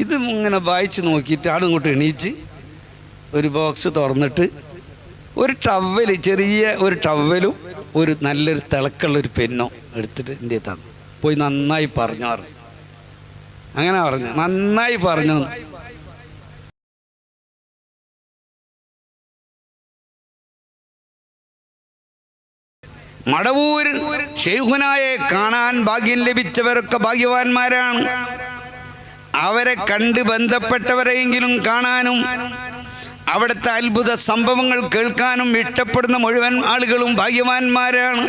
ഇത് ഇങ്ങനെ വായിച്ച് നോക്കിയിട്ട് ആട് ഇങ്ങോട്ട് എണീച്ച് ഒരു ബോക്സ് തുറന്നിട്ട് ഒരു ടവൽ ചെറിയ ഒരു ടവലും ഒരു നല്ലൊരു തിളക്കുള്ള ഒരു പെന്നോ എടുത്തിട്ട് എന്റെ തന്നു പോയി നന്നായി പറഞ്ഞു പറഞ്ഞു. അങ്ങനെ പറഞ്ഞു. നന്നായി പറഞ്ഞു. മടവൂർ ഷെയ്ഖുനായെ കാണാൻ ഭാഗ്യം ലഭിച്ചവരൊക്കെ ഭാഗ്യവാന്മാരാണ്. അവരെ കണ്ട് ബന്ധപ്പെട്ടവരെയെങ്കിലും കാണാനും അവിടുത്തെ അത്ഭുത സംഭവങ്ങൾ കേൾക്കാനും ഇഷ്ടപ്പെടുന്ന മുഴുവൻ ആളുകളും ഭാഗ്യവാന്മാരാണ്.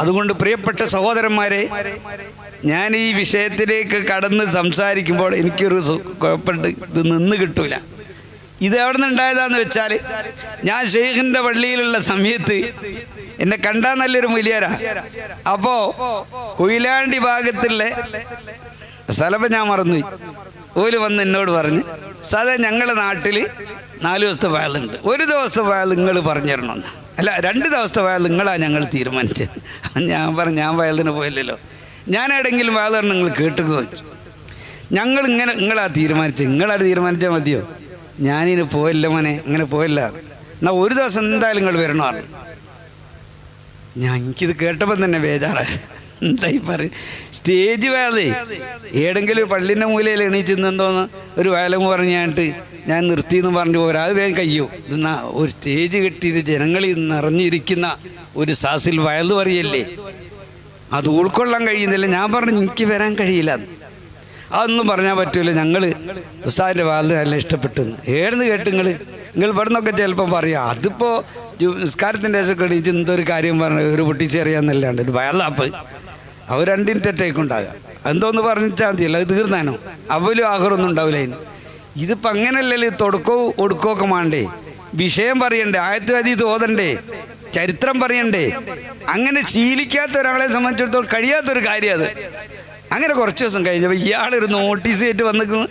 അതുകൊണ്ട് പ്രിയപ്പെട്ട സഹോദരന്മാരെ ഞാൻ ഈ വിഷയത്തിലേക്ക് കടന്ന് സംസാരിക്കുമ്പോൾ എനിക്കൊരു കുഴപ്പമുണ്ട്. ഇത് നിന്ന് കിട്ടൂല. ഇത് എവിടെ നിന്നുണ്ടായതാന്ന് വെച്ചാൽ ഞാൻ ഷെയ്ഖിന്റെ പള്ളിയിലുള്ള സമയത്ത് എന്നെ കണ്ടാൽ നല്ലൊരു മുലിയരാ. അപ്പോൾ കൊയിലാണ്ടി ഭാഗത്തുള്ള സ്ഥലം ഞാൻ മറന്നു ഓൽ വന്ന് എന്നോട് പറഞ്ഞ് സാധാ ഞങ്ങളുടെ നാട്ടിൽ നാല് ദിവസത്തെ വയലുണ്ട്. ഒരു ദിവസത്തെ വയൽ നിങ്ങൾ പറഞ്ഞു തരണമെന്ന് അല്ല രണ്ട് ദിവസത്തെ വയൽ നിങ്ങളാണ് ഞങ്ങൾ തീരുമാനിച്ചത്. ഞാൻ പറഞ്ഞു ഞാൻ വയലിന് പോയില്ലല്ലോ. ഞാൻ എവിടെയെങ്കിലും വയൽ പറഞ്ഞ് നിങ്ങൾ കേട്ടു ഞങ്ങൾ ഇങ്ങനെ നിങ്ങളാ തീരുമാനിച്ചത്. നിങ്ങളാണ് തീരുമാനിച്ചാൽ മതിയോ? ഞാനിന് പോയില്ല മോനെ ഇങ്ങനെ പോയില്ല. എന്നാൽ ഒരു ദിവസം എന്തായാലും നിങ്ങൾ വരണോ? ഞാൻ എനിക്കിത് കേട്ടപ്പം തന്നെ ബേജാറായി. എന്തായി പറയും? സ്റ്റേജ് വേലേ ഏടെങ്കിലും പള്ളിന്റെ മൂലയിൽ എണീച്ച് ഒരു വേലം പറഞ്ഞിട്ട് ഞാൻ നിർത്തി എന്ന് പറഞ്ഞു ഒരാൾ വേഗം കയ്യോ. എന്നാ ഒരു സ്റ്റേജ് കെട്ടിയത് ജനങ്ങളിൽ നിറഞ്ഞിരിക്കുന്ന ഒരു സാസിൽ വയലു പറയല്ലേ? അത് ഉൾക്കൊള്ളാൻ കഴിയുന്നില്ല. ഞാൻ പറഞ്ഞു എനിക്ക് വരാൻ കഴിയില്ല. അതൊന്നും പറഞ്ഞാൽ പറ്റൂല. ഞങ്ങൾ ഉസ്താദിന്റെ വാലിന് നല്ല ഇഷ്ടപ്പെട്ടു. ഏടുന്ന് കേട്ട് നിങ്ങൾ നിങ്ങൾ ഇവിടെ നിന്നൊക്കെ ചിലപ്പം പറയാം അതിപ്പോൾ നിസ്കാരത്തിന്റെ ശേഷം കടിച്ച് എന്തൊരു കാര്യം പറഞ്ഞു ഒരു പൊട്ടിച്ചെറിയാന്നല്ലാണ്ട് ഒരു വയലാപ്പ്. അവർ രണ്ടിന്റെ ടേക്കുണ്ടാകുക എന്തോന്ന് പറഞ്ഞാൽ മതിയല്ല അത് തീർന്നാനോ? അവലും ആഗ്രഹമൊന്നും ഉണ്ടാവില്ല അതിന്. ഇതിപ്പോൾ അങ്ങനെയല്ലല്ലോ തുടക്കവും ഒടുക്കമൊക്കെ മാണ്ടേ. വിഷയം പറയണ്ടേ ആയത്തു അതി തോതണ്ടേ ചരിത്രം പറയണ്ടേ. അങ്ങനെ ശീലിക്കാത്ത ഒരാളെ സംബന്ധിച്ചിടത്തോളം കഴിയാത്തൊരു കാര്യം അത്. അങ്ങനെ കുറച്ച് ദിവസം കഴിഞ്ഞപ്പോൾ ഇയാളൊരു നോട്ടീസ് ആയിട്ട് വന്നിരിക്കുന്നു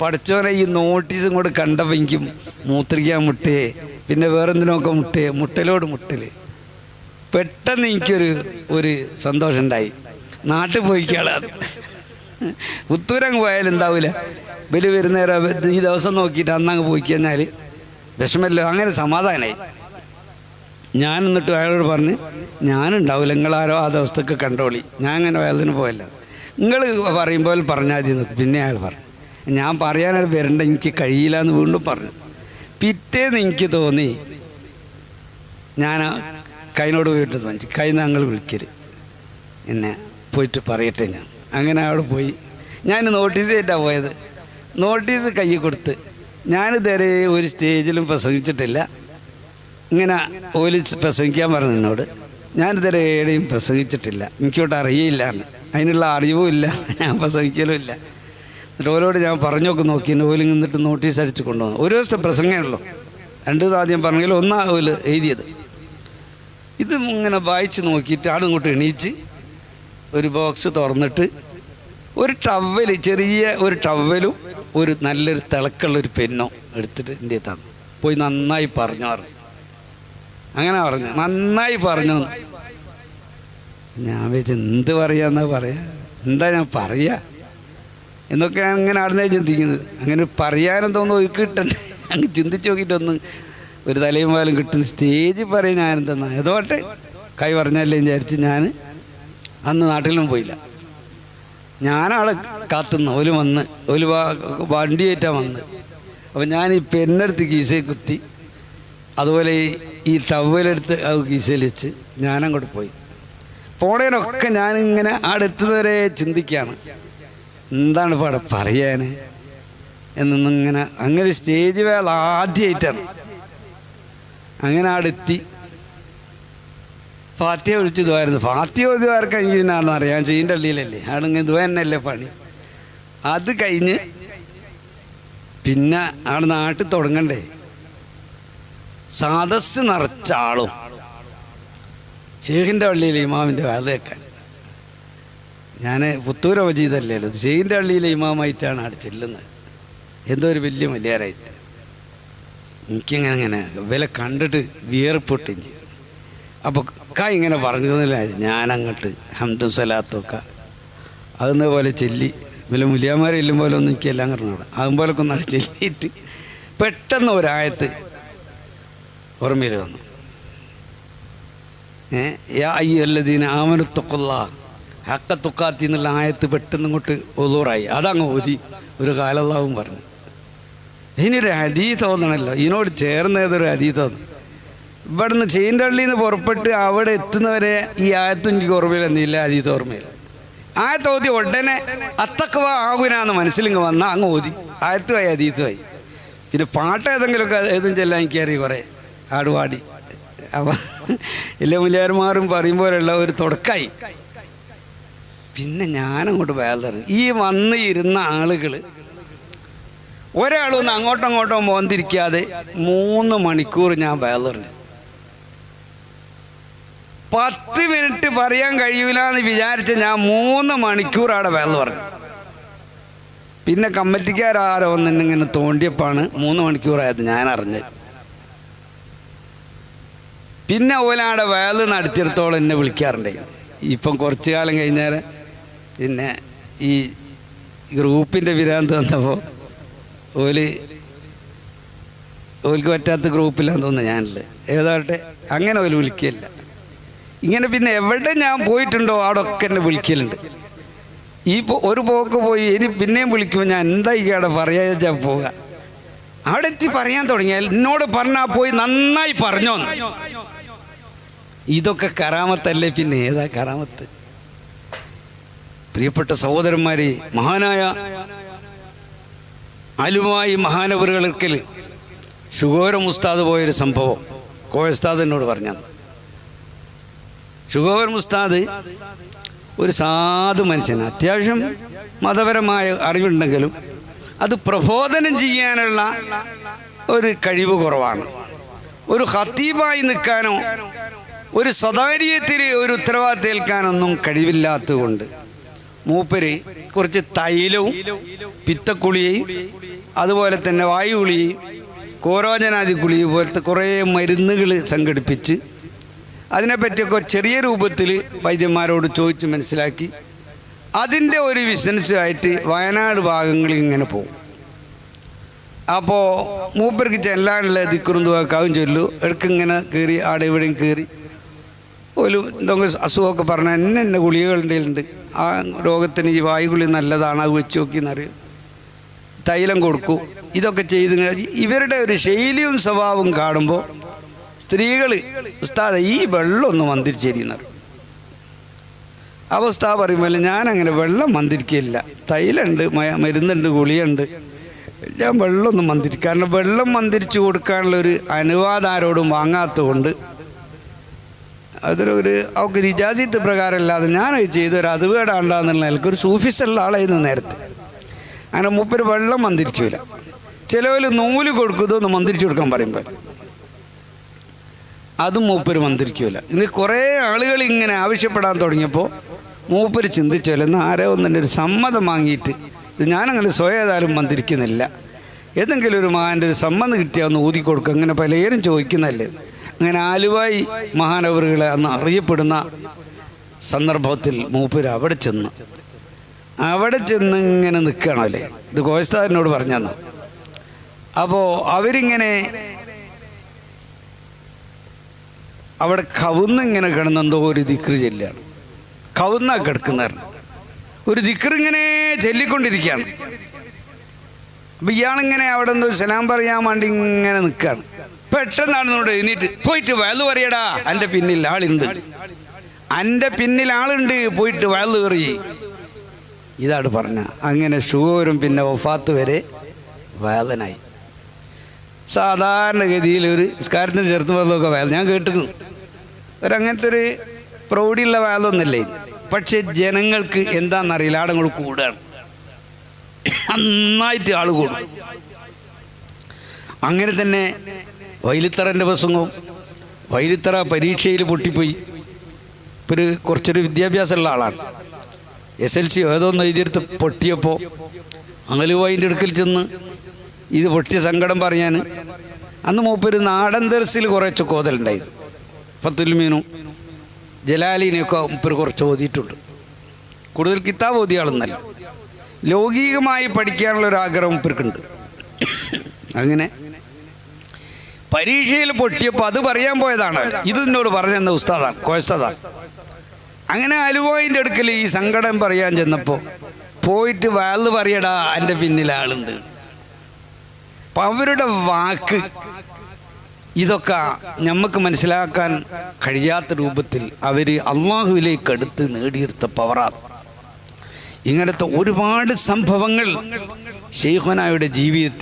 പഠിച്ചവനെ ഈ നോട്ടീസും കൂടെ കണ്ടപ്പോൾ എനിക്കും മൂത്രിക്കാൻ മുട്ടേ പിന്നെ വേറെന്തിനൊക്കെ മുട്ടേ മുട്ടലോട് മുട്ടൽ. പെട്ടെന്ന് എനിക്കൊരു ഒരു സന്തോഷം ഉണ്ടായി നാട്ടിൽ പോയിക്കാളാ. ഉത്തൂരങ്ങ് പോയാലും ഉണ്ടാവില്ല വലിയ വരുന്നേരം ഈ ദിവസം നോക്കിയിട്ട് അന്നങ്ങ് പോയി കഴിഞ്ഞാൽ വിഷമല്ലോ. അങ്ങനെ സമാധാനമായി ഞാൻ എന്നിട്ട് അയാളോട് പറഞ്ഞ് ഞാനുണ്ടാവില്ല നിങ്ങളാരോ ആ ദിവസത്തൊക്കെ കണ്ടോളി. ഞാൻ അങ്ങനെ വേദന പോയല്ല. നിങ്ങൾ പറയുമ്പോൾ പറഞ്ഞാൽ മതി എന്ന് പിന്നെ അയാൾ പറഞ്ഞു. ഞാൻ പറയാനായിട്ട് വരണ്ട. എനിക്ക് കഴിയില്ല എന്ന് വീണ്ടും പറഞ്ഞു. പിറ്റേന്ന് എനിക്ക് തോന്നി ഞാൻ കൈനോട് പോയിട്ട് മനസ്സിൽ കൈ ഞങ്ങൾ വിളിക്കരുത്. എന്നെ പോയിട്ട് പറയട്ടെ ഞാൻ. അങ്ങനെ അവിടെ പോയി. ഞാൻ നോട്ടീസ് ചെയ്തിട്ടാണ് പോയത്. നോട്ടീസ് കൈ കൊടുത്ത്. ഞാനിതുവരെ ഒരു സ്റ്റേജിലും പ്രസംഗിച്ചിട്ടില്ല. ഇങ്ങനെ ഓലിച്ച് പ്രസംഗിക്കാൻ പറഞ്ഞു എന്നോട്. ഞാനിതുവരെ എവിടെയും പ്രസംഗിച്ചിട്ടില്ല. എനിക്കോട്ട് അറിയില്ല. അതിനുള്ള അറിവും ഇല്ല. ഞാൻ പ്രസംഗിക്കലും ഇല്ല. എന്നിട്ട് ഓരോട് ഞാൻ പറഞ്ഞൊക്കെ നോക്കി. ഓലിൽ ഓൽ നിന്നിട്ട് നോട്ടീസ് അടിച്ച് കൊണ്ടുവന്നു. ഒരു ദിവസത്തെ പ്രസംഗമേ ഉള്ളൂ. രണ്ട് ആദ്യം പറഞ്ഞെങ്കിൽ ഒന്നാ ഓൽ എഴുതിയത്. ഇത് ഇങ്ങനെ വായിച്ച് നോക്കിയിട്ട് ആട് ഇങ്ങോട്ട് എണീച്ച് ഒരു ബോക്സ് തുറന്നിട്ട് ഒരു ടവൽ ചെറിയ ഒരു ടവലും ഒരു നല്ലൊരു തിളക്കുള്ള ഒരു പെന്നോ എടുത്തിട്ട് എന്റെ തന്നു പോയി നന്നായി പറഞ്ഞു പറഞ്ഞു. അങ്ങനെ പറഞ്ഞു. നന്നായി പറഞ്ഞു. ഞാൻ വെച്ച് എന്ത് പറയാന്നാ പറയാ? എന്താ ഞാൻ പറയാ? എന്നൊക്കെ ഞാൻ അങ്ങനെ ആടുന്നേ ചിന്തിക്കുന്നത്. അങ്ങനെ പറയാനെന്തോന്ന് ഒഴുക്ക് കിട്ടണ്ടേ അങ്ങ് ചിന്തിച്ച് നോക്കിയിട്ടൊന്നും ഒരു തലയും പാലും കിട്ടുന്ന സ്റ്റേജിൽ പറയും ഞാൻ എന്തെന്നാ ഏതോട്ടെ? കൈ പറഞ്ഞല്ലേ വിചാരിച്ച് ഞാൻ അന്ന് നാട്ടിലും പോയില്ല. ഞാനാളെ കാത്തുന്ന ഒരു വന്ന് ഒരു വണ്ടി കയറ്റാൻ വന്ന്. അപ്പം ഞാൻ ഈ പെണ്ണെടുത്ത് കീസയിൽ കുത്തി അതുപോലെ ഈ- ടവലെടുത്ത് അത് കീസയിൽ വെച്ച് ഞാനങ്ങോട്ട് പോയി. പോണേനൊക്കെ ഞാനിങ്ങനെ അവിടെ എത്തുന്നവരെ ചിന്തിക്കുകയാണ് എന്താണ് ഇപ്പോൾ അവിടെ പറയാൻ എന്നിങ്ങനെ അങ്ങനെ സ്റ്റേജ് വേള ആദ്യമായിട്ടാണ് അങ്ങനെ അവിടെ എത്തി. ഫാത്തിയ വിളിച്ച് ഇതുമായിരുന്നു ഫാത്തിയ ഇതുവാർക്ക് ആണെന്ന് അറിയാം. ഉള്ളിലല്ലേ അവിടെ ഇങ്ങനെ ഇതുവ തന്നെയല്ലേ പണി. അത് കഴിഞ്ഞ് പിന്നെ അവിടെ നാട്ടിൽ തുടങ്ങണ്ടേ. സദസ് നിറച്ച ആളും ഷെയ്ഖിന്റെ പള്ളിയിലെ ഇമാമിന്റെ വേല വെക്കാൻ. ഞാൻ പുത്തൂര മജീദല്ലല്ലോ ഷെയ്ഖിന്റെ പള്ളിയിലെ ഇമാമായിട്ടാണ് അവിടെ ചെല്ലുന്നത്. എന്തോ ഒരു വലിയ മലയാറായിട്ട് എനിക്കിങ്ങനെ അങ്ങനെ വില കണ്ടിട്ട് വിയർപ്പൊട്ടി അപ്പോൾ ക ഇങ്ങനെ പറഞ്ഞിരുന്നില്ല ഞാനങ്ങോട്ട് ഹംദും സലാത്തൊക്കെ ഒക്കെ അതെന്ന പോലെ ചെല്ലി. വലിയ മുലിയാമാരെ ഇല്ലും പോലെ ഒന്നും എനിക്ക് എല്ലാം പോലെ അതുപോലൊക്കെ ഒന്ന് ചെല്ലിയിട്ട് പെട്ടെന്ന് ഒരായത്ത് ഓർമ്മയിൽ വന്നു. യാ അയ്യല്ലദീന ആമനുത്തൊക്കൊള്ള ഹക്ക തുക്കാത്തി എന്നുള്ള ആയത്ത് പെട്ടെന്ന് ഇങ്ങോട്ട് ഒതൂറായി അതങ്ങ് ഓതി ഒരു കാലല്ലാവും പറഞ്ഞു. ഇനിയൊരു അതീ തോന്നണല്ലോ. ഇതിനോട് ചേർന്ന് ഏതൊരു അതീ തോന്നും. ഇവിടുന്ന് ചീന്തള്ളിയിൽ നിന്ന് പുറപ്പെട്ട് അവിടെ എത്തുന്നവരെ ഈ ആയത്തും എനിക്ക് ഓർമ്മയില്ല. എന്നില്ല അതീത് ഓർമ്മയില്ല. ആയത്ത് ഓതി ഉടനെ അത്തക്കവ ആകുനാന്ന് മനസ്സിലിങ്ങ് വന്ന അങ്ങ് ഓതി. ആയത്തുമായി അതീതുമായി. പിന്നെ പാട്ട് ഏതെങ്കിലുമൊക്കെ ഏതും ചെല്ലാൻ എനിക്കറിയും കുറേ. ആടുപാടി. അപ്പം എല്ലാ മുല്ലാർമാരും പറയുമ്പോലുള്ള ഒരു തുടക്കായി. പിന്നെ ഞാനങ്ങോട്ട് വേദറിഞ്ഞു ഈ വന്നിരുന്ന ആളുകൾ ഒരാളൊന്ന് അങ്ങോട്ടും അങ്ങോട്ടും മോന്തിരിക്കാതെ മൂന്ന് മണിക്കൂർ ഞാൻ വേലറിഞ്ഞു. പത്ത് മിനിറ്റ് പറയാൻ കഴിയൂല എന്ന് വിചാരിച്ച ഞാൻ മൂന്ന് മണിക്കൂർ അവിടെ വേല പറഞ്ഞു പിന്നെ കമ്മിറ്റിക്കാരോ ഒന്നിങ്ങനെ തോണ്ടിയപ്പാണ് മൂന്ന് മണിക്കൂറായത് ഞാൻ അറിഞ്ഞത് പിന്നെ ഓലാടെ വേല നടത്തിയെടുത്തോളം എന്നെ വിളിക്കാറുണ്ട്. ഇപ്പം കുറച്ചു കാലം കഴിഞ്ഞാൽ പിന്നെ ഈ ഗ്രൂപ്പിന്റെ വിരാന്ത് വന്നപ്പോൾ ഓൽ ഓൽക്ക് പറ്റാത്ത ഗ്രൂപ്പിലാന്ന് തോന്നുന്നു ഞാനില്ല ഏതാവട്ടെ അങ്ങനെ ഓൽ വിളിക്കില്ല ഇങ്ങനെ പിന്നെ എവിടെ ഞാൻ പോയിട്ടുണ്ടോ അവിടെ ഒക്കെ എന്നെ വിളിക്കലുണ്ട്. ഈ ഒരു പോക്ക് പോയി ഇനി പിന്നെയും വിളിക്കുമ്പോൾ ഞാൻ എന്താ ഈ അവിടെ പറയാ പോവുക അവിടെ എത്തി പറയാൻ തുടങ്ങിയാൽ എന്നോട് പറഞ്ഞാൽ പോയി നന്നായി പറഞ്ഞോ. ഇതൊക്കെ കറാമത്തല്ലേ പിന്നെ ഏതാ കറാമത്ത് പ്രിയപ്പെട്ട സഹോദരന്മാരെ മഹാനായ അലുമായി മഹാനവറുകൾക്കിൽ ഷുഗോരം ഉസ്താദ് പോയൊരു സംഭവം. കോയ എന്നോട് പറഞ്ഞത്. ഷുഗോർ മുസ്താദ് ഒരു സാധു മനുഷ്യന് അത്യാവശ്യം മതപരമായ അറിവുണ്ടെങ്കിലും അത് പ്രബോധനം ചെയ്യാനുള്ള ഒരു കഴിവ് കുറവാണ്. ഒരു ഹത്തീബായി നിൽക്കാനോ ഒരു സ്വതാര്യത്തിന് ഒരു ഉത്തരവാദിത്തം ഏൽക്കാനൊന്നും കഴിവില്ലാത്തതുകൊണ്ട് മൂപ്പര് കുറച്ച് തൈലവും പിത്തക്കുളിയും അതുപോലെ തന്നെ വായുകുളിയും കോരോജനാദി കുളിയും പോലത്തെ കുറേ മരുന്നുകൾ സംഘടിപ്പിച്ച് അതിനെപ്പറ്റിയൊക്കെ ചെറിയ രൂപത്തിൽ വൈദ്യന്മാരോട് ചോദിച്ച് മനസ്സിലാക്കി. അതിന്റെ ഒരു ബിസിനസ്സുമായിട്ട് വയനാട് ഭാഗങ്ങളിൽ ഇങ്ങനെ പോകും. അപ്പോൾ മൂപ്പർക്ക് ചെല്ലാനുള്ള ദിക്കുറുന്തുവാക്കാവും ചൊല്ലു. ഇടയ്ക്കിങ്ങനെ കയറി ആടെ ഇവിടെയും കയറി. ഒരു എന്തെങ്കിലും അസുഖമൊക്കെ പറഞ്ഞാൽ എന്നെ എന്നെ ഗുളികകളുടെ ആ രോഗത്തിന് ഈ വായുകുളി നല്ലതാണ് അത് വെച്ച് നോക്കി എന്നറിയും തൈലം കൊടുക്കും. ഇതൊക്കെ ചെയ്ത് ഇവരുടെ ഒരു ശൈലിയും സ്വഭാവവും കാണുമ്പോൾ സ്ത്രീകൾ ഉസ്താദ ഈ വെള്ളം ഒന്ന് മന്ദിരിച്ചേരിയെന്ന് പറയും അപ്പോൾ ഉസ്താദ് പറയുമ്പോൾ ഞാനങ്ങനെ വെള്ളം മന്തിരിക്കില്ല തൈലുണ്ട് മരുന്നുണ്ട് ഗുളിയുണ്ട്. ഞാൻ വെള്ളമൊന്നും മന്തിരിക്കും കാരണം വെള്ളം മന്തിരിച്ചു കൊടുക്കാനുള്ള ഒരു അനുവാദം ആരോടും വാങ്ങാത്തതുകൊണ്ട് അതൊരു ഒരു അവർക്ക് ഇജാസിത്ത് പ്രകാരമല്ലാതെ ഞാനത് ചെയ്തൊരു അത് വേടാണ്ടെന്നുള്ള നിലയ്ക്ക് ഒരു സൂഫിസുള്ള ആളായിരുന്നു നേരത്തെ. അങ്ങനെ മുപ്പര് വെള്ളം മന്തിരിക്കൂല. ചിലവർ നൂൽ കൊടുക്കുന്നതൊന്ന് മന്തിരിച്ചു കൊടുക്കാൻ പറയുമ്പോൾ അതും മൂപ്പര് മന്തിരിക്കൂല. ഇന്ന് കുറേ ആളുകൾ ഇങ്ങനെ ആവശ്യപ്പെടാൻ തുടങ്ങിയപ്പോൾ മൂപ്പര് ചിന്തിച്ചല്ലെന്ന് ആരോ ഒന്നിന്റെ ഒരു സമ്മതം വാങ്ങിയിട്ട് ഇത് ഞാനങ്ങനെ സ്വയം ഏതായാലും മന്ദിരിക്കുന്നില്ല ഏതെങ്കിലും ഒരു മാന്റെ ഒരു സമ്മതം കിട്ടിയാൽ ഒന്ന് ഊതി കൊടുക്കുക അങ്ങനെ പലരും ചോദിക്കുന്നതല്ലേ അങ്ങനെ ആലുവായി മഹാനവറുകളെ അന്ന് അറിയപ്പെടുന്ന സന്ദർഭത്തിൽ മൂപ്പര് അവിടെ ചെന്ന്. അവിടെ ചെന്ന് ഇങ്ങനെ നിൽക്കുകയാണല്ലേ ഇത് കോയസ്താരനോട് പറഞ്ഞെന്ന്. അപ്പോൾ അവരിങ്ങനെ അവിടെ കവുന്നിങ്ങനെ കിടന്നെന്തോ ഒരു ദിക്റ് ചെല്ലുകയാണ് കവുന്ന കിടക്കുന്നവർ ഒരു ദിക്റിങ്ങനെ ചൊല്ലിക്കൊണ്ടിരിക്കുകയാണ് അപ്പം ഇയാളിങ്ങനെ അവിടെ എന്തോ സലാം പറയാൻ വേണ്ടി ഇങ്ങനെ നിൽക്കുകയാണ് പെട്ടെന്നാണ് എന്നോട് എഴുന്നേറ്റ് പോയിട്ട് വയൽ പറയടാ എന്റെ പിന്നിൽ ആളുണ്ട്. എന്റെ പിന്നിൽ ആളുണ്ട്. പോയിട്ട് വയൽ കറി ഇതാണ് പറഞ്ഞ. അങ്ങനെ ഷുഗറും പിന്നെ ഒഫാത്ത് വരെ വേദനായി സാധാരണഗതിയിൽ ഒരു സ്കാരത്തിന് ചേർത്ത് പോകുന്നതൊക്കെ വയൽ. ഞാൻ കേട്ടിരുന്നു. ഒരങ്ങനത്തെ ഒരു പ്രൗഢിയുള്ള വേലൊന്നുമില്ലേ പക്ഷെ ജനങ്ങൾക്ക് എന്താണെന്നറിയില്ല. ആടെ കൂടെ കൂടുകയാണ് നന്നായിട്ട് ആൾ കൂടും. അങ്ങനെ തന്നെ വൈലിത്തറന്റെ പ്രസംഗവും വൈലിത്തറ പരീക്ഷയിൽ പൊട്ടിപ്പോയി. ഇപ്പം ഒരു കുറച്ചൊരു വിദ്യാഭ്യാസമുള്ള ആളാണ്. എസ് എൽ സി ഏതോന്ന് എഴുതിയെടുത്ത് പൊട്ടിയപ്പോൾ അങ്ങലുവായിന്റെ അടുക്കൽ ചെന്ന് ഇത് പൊട്ടിയ സങ്കടം പറഞ്ഞാൽ അന്ന് മൂപ്പര് നാടൻ ദർസിൽ കുറേ കോതലുണ്ടായിരുന്നു ഫത്തുൽമീനും ജലാലിനെയൊക്കെ മൂപ്പര് കുറച്ച് ഓതിയിട്ടുണ്ട്. കൂടുതൽ കിതാബ് ഓതിയ ആളെന്നല്ല. ലൗകികമായി പഠിക്കാനുള്ള ഒരു ആഗ്രഹം ഇവർക്കുണ്ട് അങ്ങനെ പരീക്ഷയിൽ പൊട്ടിയപ്പോൾ അത് പറയാൻ പോയതാണ്. ഇത് എന്നോട് പറഞ്ഞെന്ന ഉസ്താദാണ് കോസ്താദാ അങ്ങനെ അലുവായിന്റെ അടുക്കൽ ഈ സങ്കടം പറയാൻ ചെന്നപ്പോൾ പോയിട്ട് വാൽ പറയടാ എന്റെ പിന്നിൽ ആളുണ്ട്. അപ്പം അവരുടെ വാക്ക് ഇതൊക്കെ നമുക്ക് മനസ്സിലാക്കാൻ കഴിയാത്ത രൂപത്തിൽ അവർ അള്ളാഹുവിലേക്ക് അടുത്ത് നേടിയെടുത്ത പവറാണ് ഇങ്ങനത്തെ ഒരുപാട് സംഭവങ്ങൾ ഷെയ്ഖനായുടെ ജീവിതത്തിൽ